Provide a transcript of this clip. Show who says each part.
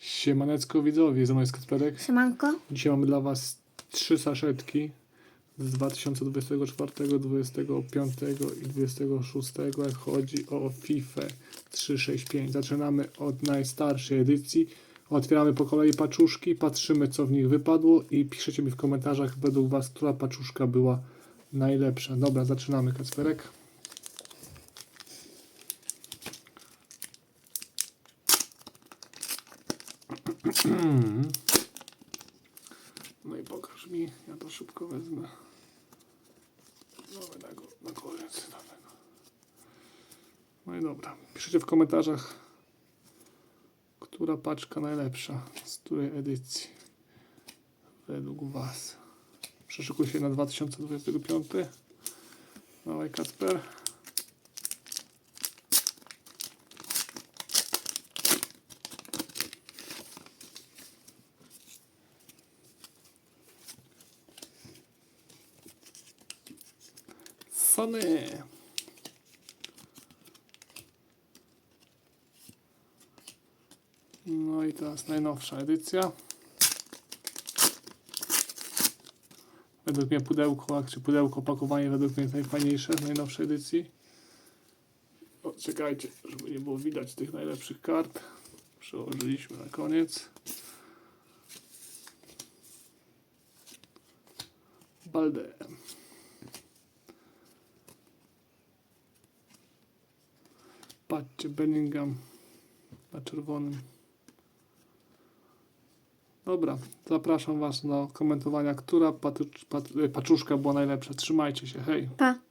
Speaker 1: Siemanecko widzowie, ze mną jest Kacperek.
Speaker 2: Siemanko.
Speaker 1: Dzisiaj mamy dla Was trzy saszetki z 2024, 25 i 26, jak chodzi o FIFA 365. Zaczynamy od najstarszej edycji. Otwieramy po kolei paczuszki, patrzymy co w nich wypadło i piszecie mi w komentarzach według Was, która paczuszka była najlepsza. Dobra, zaczynamy Kacperek. No i pokaż mi, ja to szybko wezmę. No na, na koniec. No i dobra. Piszcie w komentarzach, która paczka najlepsza, z której edycji według Was. Przeszukuj się na 2025. Dawaj Kacper. Sony. No i teraz najnowsza edycja. Według mnie pudełko, czy pudełko, opakowanie według mnie jest najfajniejsze z najnowszej edycji. O, czekajcie, żeby nie było widać tych najlepszych kart. Przełożyliśmy na koniec. Balde. Patrzcie, Bellingham na czerwonym. Dobra, zapraszam Was do komentowania, która paczuszka była najlepsza. Trzymajcie się, hej!
Speaker 2: Pa.